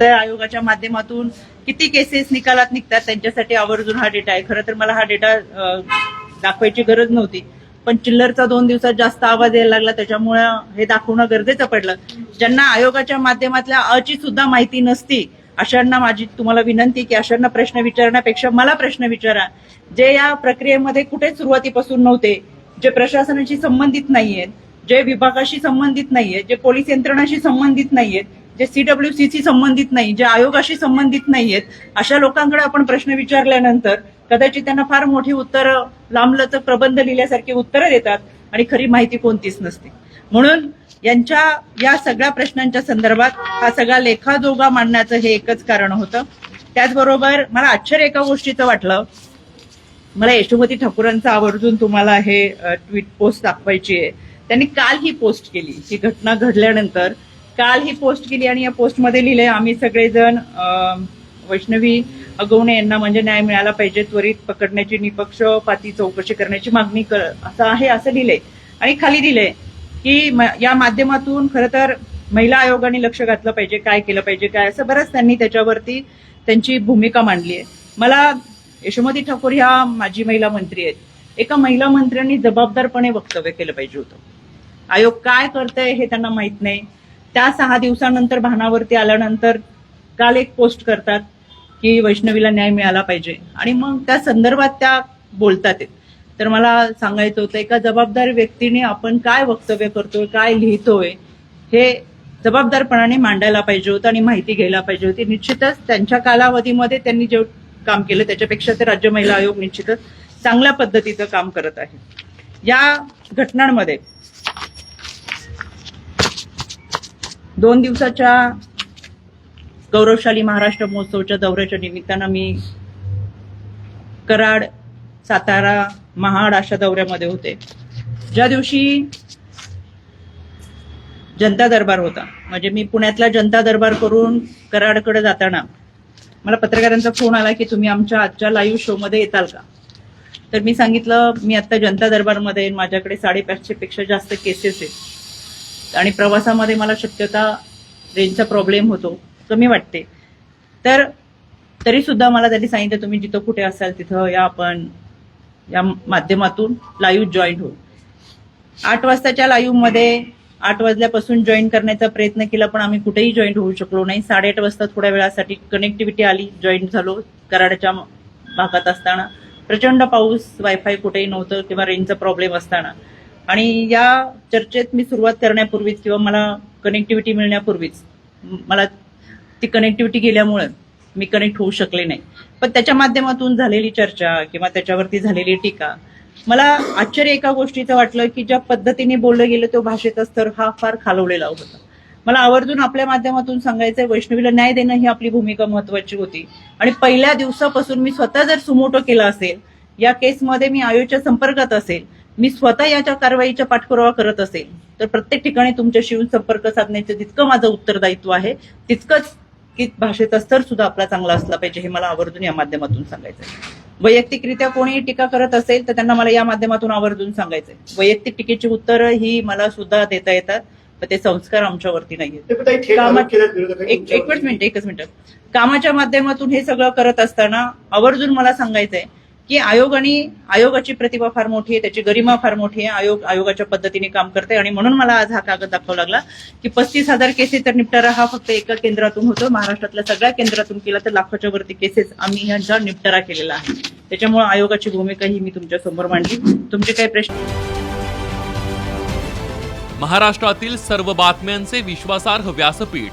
तर आयोगाच्या माध्यमातून किती केसेस निकालात निघतात त्यांच्यासाठी आवर्जून हा डेटा आहे. खरं तर मला हा डेटा दाखवायची गरज नव्हती. पण चिल्लरचा दोन दिवसात जास्त आवाज यायला लागला. त्याच्यामुळे हे दाखवणं गरजेचं पडलं. ज्यांना आयोगाच्या माध्यमातल्या अची सुद्धा माहिती नसती अशांना माझी तुम्हाला विनंती की अशांना प्रश्न विचारण्यापेक्षा मला प्रश्न विचारा. जे या प्रक्रियेमध्ये कुठे सुरुवातीपासून नव्हते जे प्रशासनाशी संबंधित नाहीयेत जे विभागाशी संबंधित नाहीयेत जे पोलीस यंत्रणाशी संबंधित नाहीयेत जे सी डब्ल्यूसीशी संबंधित नाही जे आयोगाशी संबंधित नाहीयेत अशा लोकांकडे आपण प्रश्न विचारल्यानंतर कदाचित त्यांना फार मोठी उत्तरं लांबलचक प्रबंध लिहिल्यासारखी उत्तरं देतात आणि खरी माहिती कोणतीच नसते. म्हणून यांच्या या सगळ्या प्रश्नांच्या संदर्भात हा सगळा लेखाजोगा मांडण्याचं हे एकच कारण होतं. त्याचबरोबर मला आश्चर्य एका गोष्टीचं वाटलं. मला यशोमती ठाकूरांचं आवर्जून तुम्हाला हे ट्विट पोस्ट दाखवायची आहे. त्यांनी काल ही पोस्ट केली. ही घटना घडल्यानंतर काल ही पोस्ट केली आणि या पोस्टमध्ये लिहिलंय आम्ही सगळेजण अं, वैष्णवी अगवणे यांना म्हणजे न्याय मिळाला पाहिजे त्वरित पकडण्याची निपक्षपाती चौकशी करण्याची मागणी कर असं आहे असं लिहिलंय. आणि खाली दिलंय की या माध्यमातून खरं तर महिला आयोगाने लक्ष घातलं पाहिजे काय केलं पाहिजे काय असं बरंच त्यांनी त्याच्यावरती त्यांची भूमिका मांडली आहे. मला यशोमती ठाकूर ह्या माजी महिला मंत्री आहेत. एका महिला मंत्र्यांनी जबाबदारपणे वक्तव्य केलं पाहिजे होतं. आयोग काय करतंय हे त्यांना माहीत नाही. त्या सहा दिवसानंतर भानावरती आल्यानंतर काल एक पोस्ट करतात की वैष्णवीला न्याय मिळाला पाहिजे. आणि मग त्या संदर्भात त्या बोलतात. तर मला सांगायचं होतं एका जबाबदार व्यक्तीने आपण काय वक्तव्य करतोय काय लिहितोय हे जबाबदारपणाने मांडायला पाहिजे होतं आणि माहिती घ्यायला पाहिजे होती. निश्चितच त्यांच्या कालावधीमध्ये त्यांनी जे काम केलं त्याच्यापेक्षा ते राज्य महिला आयोग निश्चितच चांगल्या पद्धतीचं काम करत आहे. या घटनांमध्ये दोन दिवसाच्या गौरवशाली महाराष्ट्र महोत्सवच्या दौऱ्याच्या निमित्तानं मी कराड सातारा महाड अशा दौऱ्यामध्ये होते. ज्या दिवशी जनता दरबार होता म्हणजे मी पुण्यातला जनता दरबार करून कराडकडे जाताना मला पत्रकारांचा फोन आला की तुम्ही आमच्या आजच्या लाईव्ह शो मध्ये येताल का? तर मी सांगितलं मी आता जनता दरबारमध्ये माझ्याकडे साडेपाचशे पेक्षा जास्त केसेस आहेत. आणि प्रवासामध्ये मला शक्यता रेंजचा प्रॉब्लेम होतो कमी वाटते. तर तरी सुद्धा मला त्यांनी सांगितलं तुम्ही जिथं कुठे असाल तिथं या आपण या माध्यमातून लाईव्ह जॉईन होऊ. आठ वाजताच्या लाईव्हमध्ये आठ वाजल्यापासून जॉईन करण्याचा प्रयत्न केला पण आम्ही कुठेही जॉईन होऊ शकलो नाही. साडेआठ वाजता थोड्या वेळासाठी कनेक्टिव्हिटी आली जॉईन झालो कराडच्या भागात असताना. प्रचंड पाऊस वायफाय कुठेही नव्हतं किंवा रेंजचा प्रॉब्लेम असताना. आणि या चर्चेत मी सुरुवात करण्यापूर्वीच किंवा मला कनेक्टिव्हिटी मिळण्यापूर्वीच मला ती कनेक्टिव्हिटी गेल्यामुळे मी कनेक्ट होऊ शकले नाही. पण त्याच्या माध्यमातून झालेली चर्चा किंवा त्याच्यावरती झालेली टीका मला आश्चर्य एका गोष्टीचं वाटलं की ज्या पद्धतीने बोललं गेलं तो भाषेचा स्तर हा फार खालवलेला होता. मला आवर्जून आपल्या माध्यमातून सांगायचंय वैष्णवीला न्याय देणं ही आपली भूमिका महत्वाची होती. आणि पहिल्या दिवसापासून मी स्वतः जर सुमोटो केला असेल या केसमध्ये मी आयोच्या संपर्कात असेल मी स्वतः याच्या कारवाईचा पाठपुरावा करत असेल तर प्रत्येक ठिकाणी तुमच्याशी येऊन संपर्क साधण्याचं जितकं माझं उत्तरदायित्व आहे तितकंच की भाषेचा स्तर सुद्धा आपला चांगला असला पाहिजे हे मला आवर्जून या माध्यमातून सांगायचं आहे वैयक्तिकरित्या कोणीही टीका करत असेल तर त्यांना मला या माध्यमातून आवर्जून सांगायचंय. वैयक्तिक टीकेची उत्तरं ही मला सुद्धा देता येतात पण ते संस्कार आमच्यावरती नाहीये. एकच मिनिट एकच मिनिट. कामाच्या माध्यमातून हे सगळं करत असताना आवर्जून मला सांगायचंय की आयोग आणि आयोगाची प्रतिभा फार मोठी आहे त्याची गरिमा फार मोठी आहे आयोग आयोगाच्या पद्धतीने काम करते आणि म्हणून मला आज हा कागद दाखवावा लागला की पस्तीस हजार केसेस तर निपटारा हा फक्त एका केंद्रातून होतो. महाराष्ट्रातल्या सगळ्या केंद्रातून केला तर लाखोच्या वरती केसेस आम्ही यांचा निपटारा केलेला आहे. त्याच्यामुळे आयोगाची भूमिका ही मी तुमच्यासमोर मांडली. तुमचे काही प्रश्न? महाराष्ट्रातील सर्व बातम्यांचे विश्वासार्ह व्यासपीठ